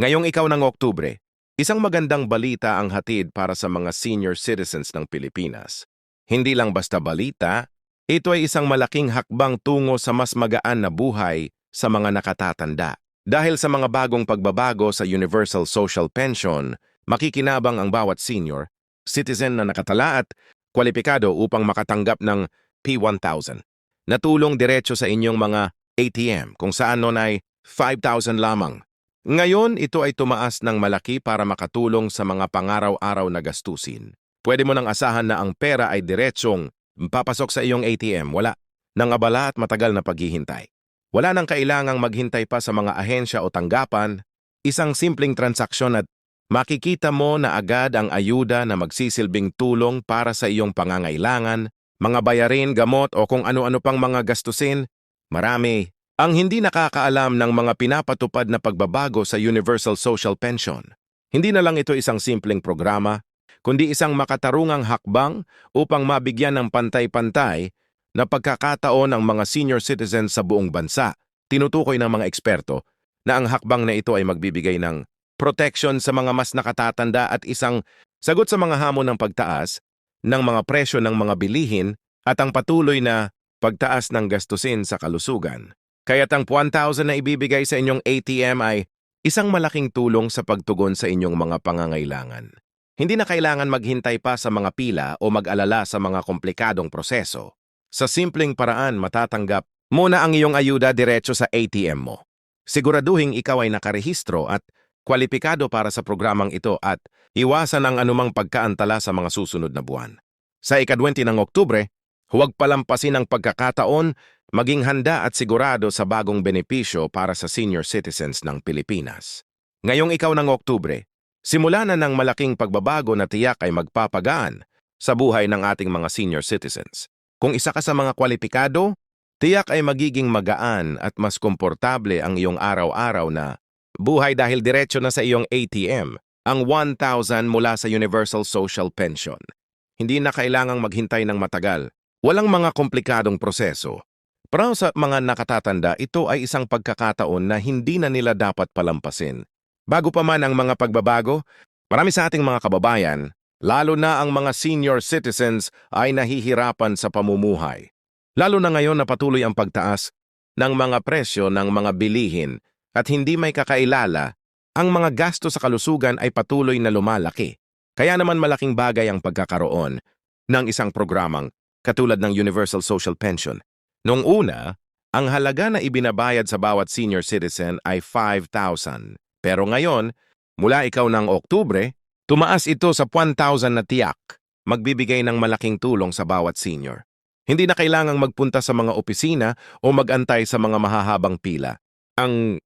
Ngayong ikaw ng Oktubre, isang magandang balita ang hatid para sa mga senior citizens ng Pilipinas. Hindi lang basta balita, ito ay isang malaking hakbang tungo sa mas magaan na buhay sa mga nakatatanda. Dahil sa mga bagong pagbabago sa Universal Social Pension, makikinabang ang bawat senior, citizen na nakatala at kwalipikado upang makatanggap ng P1000. Natulong diretso sa inyong mga ATM kung saan nun ay 5,000 lamang. Ngayon, ito ay tumaas ng malaki para makatulong sa mga pangaraw-araw na gastusin. Pwede mo nang asahan na ang pera ay diretsong papasok sa iyong ATM, wala nang abala at matagal na paghihintay. Wala nang kailangang maghintay pa sa mga ahensya o tanggapan, isang simpleng transaksyon at makikita mo na agad ang ayuda na magsisilbing tulong para sa iyong pangangailangan, mga bayarin, gamot o kung ano-ano pang mga gastusin, marami ang hindi nakakaalam ng mga pinapatupad na pagbabago sa Universal Social Pension. Hindi na lang ito isang simpleng programa, kundi isang makatarungang hakbang upang mabigyan ng pantay-pantay na pagkakataon ang mga senior citizens sa buong bansa. Tinutukoy ng mga eksperto na ang hakbang na ito ay magbibigay ng protection sa mga mas nakatatanda at isang sagot sa mga hamon ng pagtaas ng mga presyo ng mga bilihin at ang patuloy na pagtaas ng gastusin sa kalusugan. Kaya't ang 1,000 na ibibigay sa inyong ATM ay isang malaking tulong sa pagtugon sa inyong mga pangangailangan. Hindi na kailangan maghintay pa sa mga pila o mag-alala sa mga komplikadong proseso. Sa simpleng paraan matatanggap muna ang iyong ayuda diretso sa ATM mo. Siguraduhin ikaw ay nakarehistro at kwalipikado para sa programang ito at iwasan ang anumang pagkaantala sa mga susunod na buwan. Sa ikadwenti ng Oktubre, huwag palampasin ang pagkakataon maging handa at sigurado sa bagong benepisyo para sa senior citizens ng Pilipinas. Ngayong ikaw ng Oktubre, simula na ng malaking pagbabago na tiyak ay magpapagaan sa buhay ng ating mga senior citizens. Kung isa ka sa mga kwalipikado, tiyak ay magiging magaan at mas komportable ang iyong araw-araw na buhay dahil diretso na sa iyong ATM ang 1,000 mula sa Universal Social Pension. Hindi na kailangang maghintay ng matagal. Walang mga komplikadong proseso para sa mga nakatatanda, ito ay isang pagkakataon na hindi na nila dapat palampasin. Bago pa man ang mga pagbabago, marami sa ating mga kababayan, lalo na ang mga senior citizens ay nahihirapan sa pamumuhay. Lalo na ngayon na patuloy ang pagtaas ng mga presyo ng mga bilihin at hindi may kakailala, ang mga gasto sa kalusugan ay patuloy na lumalaki. Kaya naman malaking bagay ang pagkakaroon ng isang programang katulad ng Universal Social Pension Noong una, ang halaga na ibinabayad sa bawat senior citizen ay 5,000. Pero ngayon, mula ikaw ng Oktubre, tumaas ito sa 1,000 na tiyak, magbibigay ng malaking tulong sa bawat senior. Hindi na kailangang magpunta sa mga opisina o magantay sa mga mahahabang pila. Ang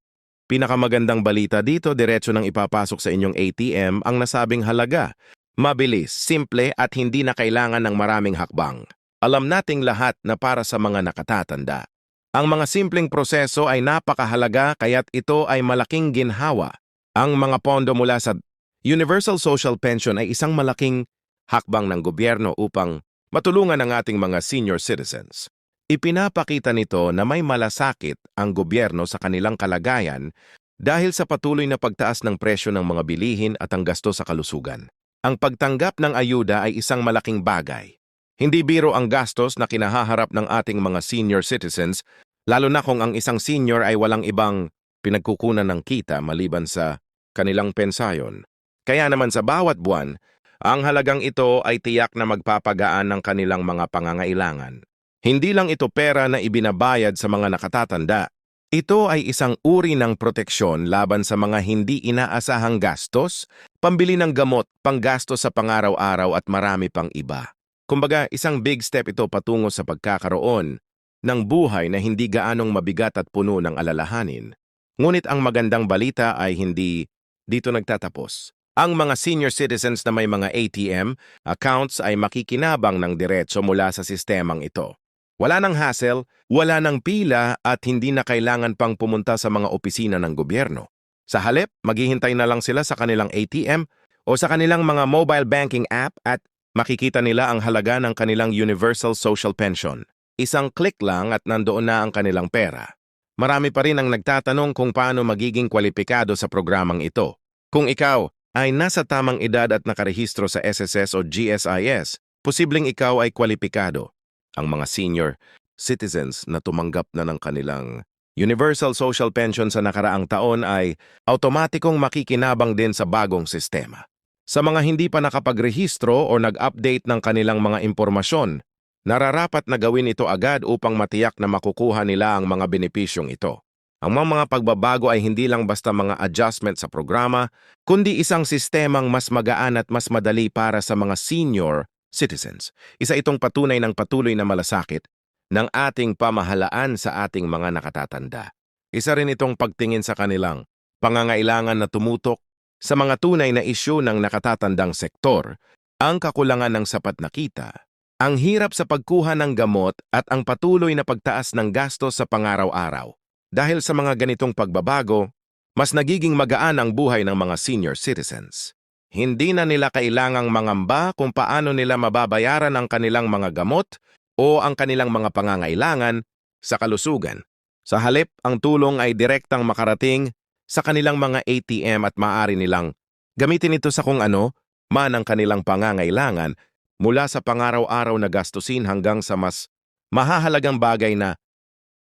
pinakamagandang balita dito, diretso nang ipapasok sa inyong ATM ang nasabing halaga. Mabilis, simple at hindi na kailangan ng maraming hakbang. Alam nating lahat na para sa mga nakatatanda. Ang mga simpleng proseso ay napakahalaga kaya't ito ay malaking ginhawa. Ang mga pondo mula sa Universal Social Pension ay isang malaking hakbang ng gobyerno upang matulungan ang ating mga senior citizens. Ipinapakita nito na may malasakit ang gobyerno sa kanilang kalagayan dahil sa patuloy na pagtaas ng presyo ng mga bilihin at ang gasto sa kalusugan. Ang pagtanggap ng ayuda ay isang malaking bagay. Hindi biro ang gastos na kinahaharap ng ating mga senior citizens, lalo na kung ang isang senior ay walang ibang pinagkukunan ng kita maliban sa kanilang pensayon. Kaya naman sa bawat buwan, ang halagang ito ay tiyak na magpapagaan ng kanilang mga pangangailangan. Hindi lang ito pera na ibinabayad sa mga nakatatanda. Ito ay isang uri ng proteksyon laban sa mga hindi inaasahang gastos, pambili ng gamot, panggastos sa pangaraw-araw at marami pang iba. Kumbaga, isang big step ito patungo sa pagkakaroon ng buhay na hindi gaanong mabigat at puno ng alalahanin. Ngunit ang magandang balita ay hindi dito nagtatapos. Ang mga senior citizens na may mga ATM accounts ay makikinabang ng diretso mula sa sistemang ito. Wala nang hassle, wala nang pila at hindi na kailangan pang pumunta sa mga opisina ng gobyerno. Sa halip, maghihintay na lang sila sa kanilang ATM o sa kanilang mga mobile banking app at makikita nila ang halaga ng kanilang Universal Social Pension. Isang click lang at nandoon na ang kanilang pera. marami pa rin ang nagtatanong kung paano magiging kwalipikado sa programang ito. Kung ikaw ay nasa tamang edad at nakarehistro sa SSS o GSIS, posibleng ikaw ay kwalipikado. Ang mga senior citizens na tumanggap na ng kanilang Universal Social Pension sa nakaraang taon ay automatikong makikinabang din sa bagong sistema. Sa mga hindi pa nakapagrehistro o nag-update ng kanilang mga impormasyon, nararapat na gawin ito agad upang matiyak na makukuha nila ang mga benepisyong ito. Ang mga mga pagbabago ay hindi lang basta mga adjustment sa programa, kundi isang sistemang mas magaan at mas madali para sa mga senior citizens. Isa itong patunay ng patuloy na malasakit ng ating pamahalaan sa ating mga nakatatanda. Isa rin itong pagtingin sa kanilang pangangailangan na tumutok sa mga tunay na isyu ng nakatatandang sektor, ang kakulangan ng sapat na kita, ang hirap sa pagkuha ng gamot at ang patuloy na pagtaas ng gastos sa pangaraw-araw. Dahil sa mga ganitong pagbabago, mas nagiging magaan ang buhay ng mga senior citizens. Hindi na nila kailangang mangamba kung paano nila mababayaran ang kanilang mga gamot o ang kanilang mga pangangailangan sa kalusugan. Sa halip, ang tulong ay direktang makarating sa kanilang mga ATM at maaari nilang gamitin ito sa kung ano man ang kanilang pangangailangan mula sa pangaraw-araw na gastusin hanggang sa mas mahahalagang bagay na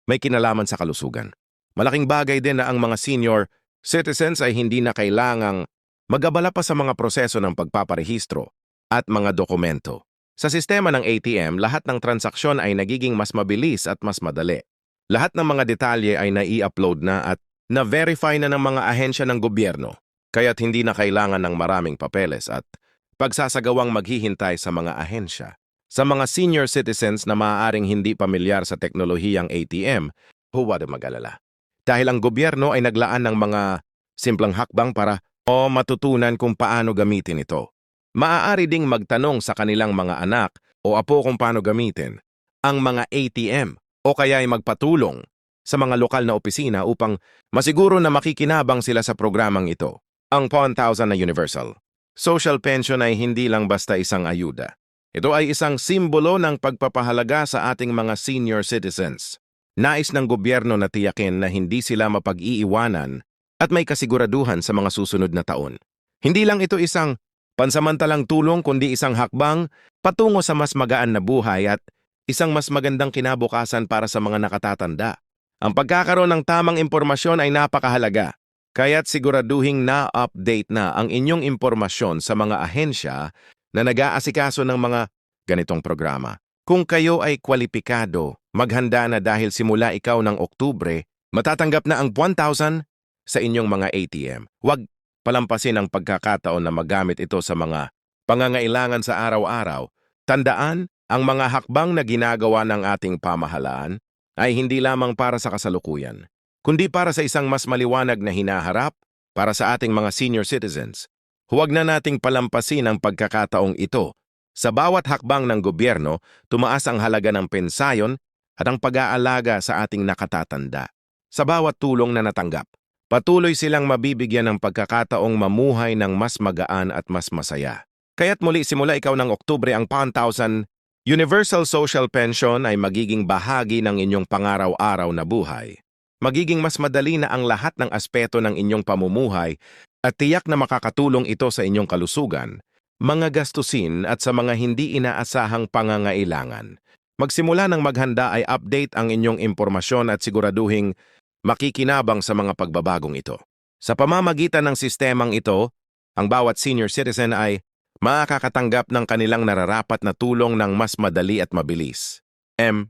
may kinalaman sa kalusugan. Malaking bagay din na ang mga senior citizens ay hindi na kailangang magabala pa sa mga proseso ng pagpaparehistro at mga dokumento. Sa sistema ng ATM, lahat ng transaksyon ay nagiging mas mabilis at mas madali. Lahat ng mga detalye ay nai-upload na at na-verify na ng mga ahensya ng gobyerno, kaya't hindi na kailangan ng maraming papeles at pagsasagawang maghihintay sa mga ahensya. Sa mga senior citizens na maaaring hindi pamilyar sa teknolohiyang ATM, huwag mag-alala. Dahil ang gobyerno ay naglaan ng mga simplang hakbang para o matutunan kung paano gamitin ito. Maaari ding magtanong sa kanilang mga anak o apo kung paano gamitin ang mga ATM o kaya ay magpatulong sa mga lokal na opisina upang masiguro na makikinabang sila sa programang ito. Ang PON 1000 na Universal. Social pension ay hindi lang basta isang ayuda. Ito ay isang simbolo ng pagpapahalaga sa ating mga senior citizens. Nais ng gobyerno na tiyakin na hindi sila mapag-iiwanan at may kasiguraduhan sa mga susunod na taon. Hindi lang ito isang pansamantalang tulong kundi isang hakbang patungo sa mas magaan na buhay at isang mas magandang kinabukasan para sa mga nakatatanda. Ang pagkakaroon ng tamang impormasyon ay napakahalaga, kaya't siguraduhing na-update na ang inyong impormasyon sa mga ahensya na nag-aasikaso ng mga ganitong programa. Kung kayo ay kwalipikado, maghanda na dahil simula ikaw ng Oktubre, matatanggap na ang 1,000 sa inyong mga ATM. Huwag palampasin ang pagkakataon na magamit ito sa mga pangangailangan sa araw-araw. Tandaan, ang mga hakbang na ginagawa ng ating pamahalaan ay hindi lamang para sa kasalukuyan, kundi para sa isang mas maliwanag na hinaharap para sa ating mga senior citizens. Huwag na nating palampasin ang pagkakataong ito. Sa bawat hakbang ng gobyerno, tumaas ang halaga ng pensayon at ang pag-aalaga sa ating nakatatanda. Sa bawat tulong na natanggap, patuloy silang mabibigyan ng pagkakataong mamuhay ng mas magaan at mas masaya. Kaya't muli simula ikaw ng Oktubre ang 1,000 Universal Social Pension ay magiging bahagi ng inyong pangaraw-araw na buhay. Magiging mas madali na ang lahat ng aspeto ng inyong pamumuhay at tiyak na makakatulong ito sa inyong kalusugan, mga gastusin at sa mga hindi inaasahang pangangailangan. Magsimula ng maghanda ay update ang inyong impormasyon at siguraduhing makikinabang sa mga pagbabagong ito. Sa pamamagitan ng sistemang ito, ang bawat senior citizen ay makakatanggap ng kanilang nararapat na tulong ng mas madali at mabilis. M.